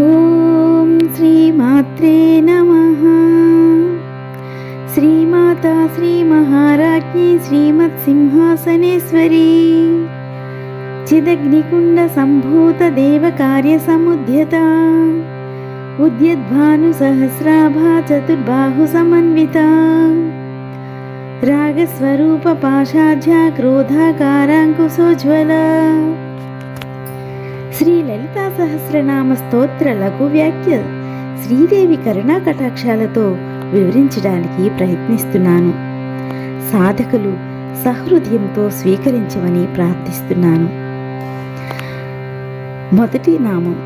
ఓం శ్రీమాత్రే నమ. శ్రీమాత శ్రీ మహారాజ్ఞి శ్రీమత్ సింహాసనేశ్వరీ చిదగ్నికుండ సంభూత దేవ కార్య సముద్యత ఉద్యద్భాను సహస్రాభా చతుర్బాహు సమన్విత. రాగస్వరూప పాషాఢ్య క్రోధాకారాంకుశోజ్వల. శ్రీ లలితా సహస్రనామ స్తోత్ర లఘు వ్యాఖ్య శ్రీదేవి కరుణా కటాక్షాలతో వివరించడానికి ప్రయత్నిస్తున్నాను. సాధకులు సహృదయంతో స్వీకరించమని ప్రార్థిస్తున్నాను. మొదటి నామం.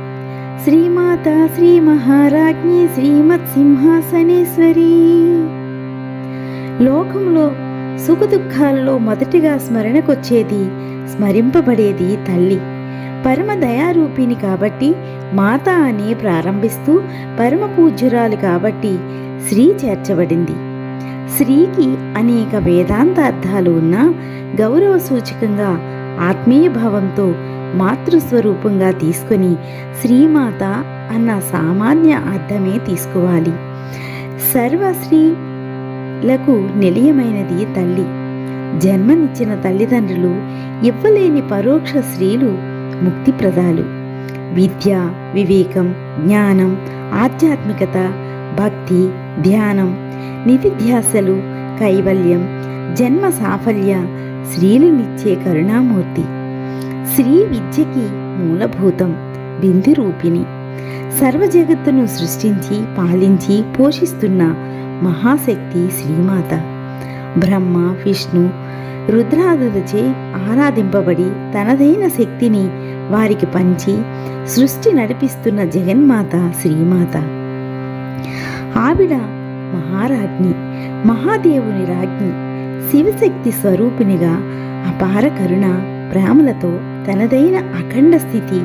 శ్రీమాత శ్రీ మహారాజ్ఞి శ్రీమత్ సింహాసనేశ్వరి లోకంలో సుఖదుఖాల్లో మొదటిగా స్మరణకొచ్చేది స్మరింపబడేది తల్లి. పరమ దయారూపిణి కాబట్టి మాత అని ప్రారంభిస్తూ పరమ పూజ్యురాలు కాబట్టి శ్రీ చేర్చబడింది. శ్రీకి అనేక వేదాంత అర్థాలు ఉన్నా గౌరవ సూచకంగా ఆత్మీయ భావంతో మాతృస్వరూపంగా తీసుకొని శ్రీమాత అన్న సామాన్య అర్థమే తీసుకోవాలి. సర్వశ్రీలకు నిలయమైనది తల్లి. జన్మనిచ్చిన తల్లిదండ్రులు ఇవ్వలేని పరోక్ష స్త్రీలు ముక్తిప్రదాలు. విద్య వివేకం జ్ఞానం ఆధ్యాత్మికత భక్తి ధ్యానం నిధిధ్యాసలు కైవల్యం జన్మ సాఫల్య స్త్రీలనిచ్చే కరుణామూర్తి. స్త్రీ విద్యకి మూలభూతం బిందు రూపిణి. సర్వ జగత్తును సృష్టించి పాలించి పోషిస్తున్న మహాశక్తి శ్రీమాత. బ్రహ్మ విష్ణు రుద్రాదులచే ఆరాధింపబడి తనదైన శక్తిని వారికి పంచి సృష్టి నడిపిస్తున్న జగన్మాత శ్రీమాత. ఆవిడ మహారాజ్ఞి మహాదేవుని రాజ్ఞి శివశక్తి స్వరూపినిగా అపార కరుణ ప్రేమలతో తనదైన అఖండ స్థితి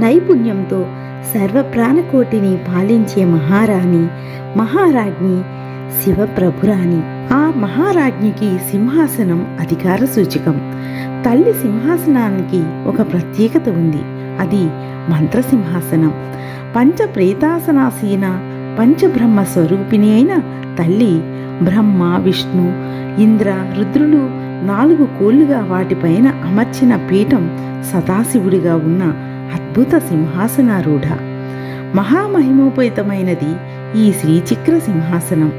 నైపుణ్యంతో సర్వ ప్రాణకోటిని పాలించే మహారాణి మహారాజ్ఞి శివప్రభురాణి. ఆ మహారాజ్ఞికి సింహాసనం అధికార సూచకం. తల్లి సింహాసనానికి ఒక ప్రత్యేకత ఉంది. అది మంత్ర సింహాసనం పంచ ప్రేతాసనాసీన పంచబ్రహ్మ స్వరూపిణి అయిన తల్లి బ్రహ్మ విష్ణు ఇంద్ర రుద్రులు నాలుగు కోళ్ళుగా వాటిపైన అమర్చిన పీఠం సదాశివుడిగా ఉన్న అద్భుత సింహాసనారూఢ. మహామహిమోపేతమైనది ఈ శ్రీచక్ర సింహాసనం.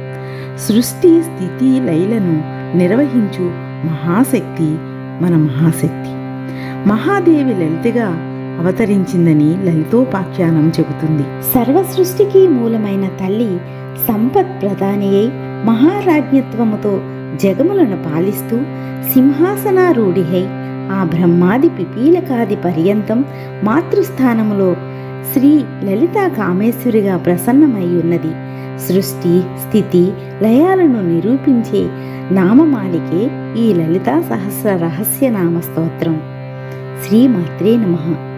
సృష్టి స్థితి లైలను నిర్వహించు మహాశక్తి మన మహాశక్తి. మహాదేవి లలితగా అవతరించిందని లలితోపాఖ్యానం చెబుతుంది. సర్వ సృష్టికి మూలమైన తల్లి సంపత్ ప్రధాని అయి మహారాజ్ఞత్వముతో జగములను పాలిస్తూ సింహాసనారూఢిహై ఆ బ్రహ్మాది పిపీలకాది పర్యంతం మాతృస్థానములో శ్రీ లలితా కామేశ్వరిగా ప్రసన్నమై ఉన్నది. సృష్టి స్థితి లయాలను నిరూపించే నామమాలికే ఈ లలితా సహస్ర రహస్య నామ స్తోత్రం. శ్రీమాత్రే నమః.